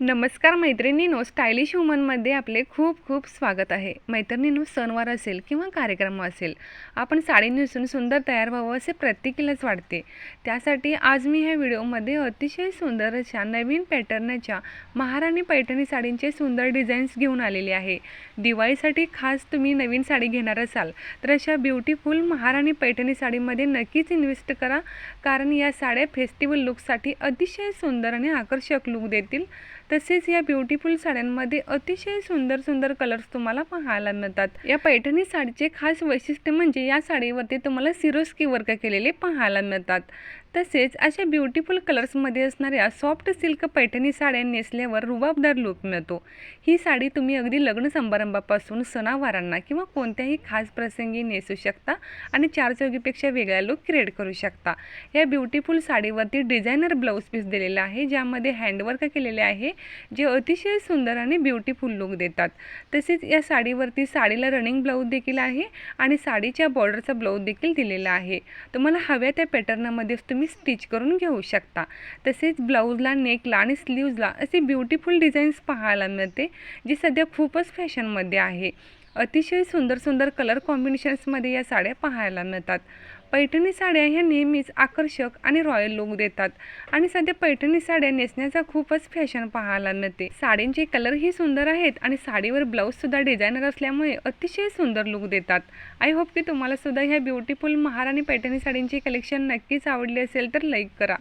नमस्कार मैत्रिणींनो स्टायलिश वुमनमध्ये आपले खूप खूप स्वागत आहे. मैत्रिणींनो सणवार असेल किंवा कार्यक्रम असेल आपण साडी नेसून सुंदर तयार व्हावं असे प्रत्येकीलाच वाटते. त्यासाठी आज मी ह्या व्हिडिओमध्ये अतिशय सुंदर अशा नवीन पॅटर्नच्या महाराणी पैठणी साडींचे सुंदर डिझाईन्स घेऊन आलेले आहे. दिवाळीसाठी खास तुम्ही नवीन साडी घेणार असाल तर अशा ब्युटिफुल महाराणी पैठणी साडीमध्ये नक्कीच इन्व्हेस्ट करा. कारण या साड्या फेस्टिवल लुकसाठी अतिशय सुंदर आणि आकर्षक लुक देतील. तसेच या ब्युटिफुल साड्यांमध्ये अतिशय सुंदर सुंदर कलर्स तुम्हाला पाहायला मिळतात. या पैठणी साडीचे खास वैशिष्ट्य म्हणजे या साडीवरती तुम्हाला सिरोस्की वर्क केलेले पाहायला मिळतात. तसेच अशा ब्युटिफुल कलर्समध्ये असणाऱ्या सॉफ्ट सिल्क पैठणी साड्या नेसल्यावर रुबाबदार लुक मिळतो. ही साडी तुम्ही अगदी लग्न समारंभापासून सणावारांना किंवा कोणत्याही खास प्रसंगी नेसू शकता आणि चार चौकीपेक्षा वेगळा लुक क्रिएट करू शकता. या ब्युटिफुल साडीवरती डिझायनर ब्लाऊज पीस दिलेला आहे ज्यामध्ये हँडवर्क केलेले आहे जे अतिशय सुंदर आणि ब्युटिफुल लुक देतात. तसेच या साडीवरती साडीला रनिंग ब्लाऊज देखील आहे आणि साडीच्या बॉर्डरचा ब्लाऊज देखील दिलेला आहे. तुम्हाला हव्या त्या पॅटर्नामध्येच तुम्ही स्टिच करून घेऊ शकता. तसेच ब्लाऊजला नेकला आणि स्लीव्जला असे ब्युटिफुल डिझाईन्स पाहायला मिळते जी सध्या खूपच फॅशनमध्ये आहे. अतिशय सुंदर सुंदर कलर कॉम्बिनेशन्समध्ये या साड्या पाहायला मिळतात. पैठणी साड्या ह्या नेहमीच आकर्षक आणि रॉयल लुक देतात. आणि सध्या पैठणी साड्या नेसण्याचा खूपच फॅशन पाहायला मिळते. साड्यांचे कलरही सुंदर आहेत आणि साडीवर ब्लाऊजसुद्धा डिझायनर असल्यामुळे अतिशय सुंदर लुक देतात. आय होप की तुम्हाला सुद्धा ह्या ब्युटिफुल महाराणी पैठणी साडींची कलेक्शन नक्कीच आवडली असेल तर लाईक करा.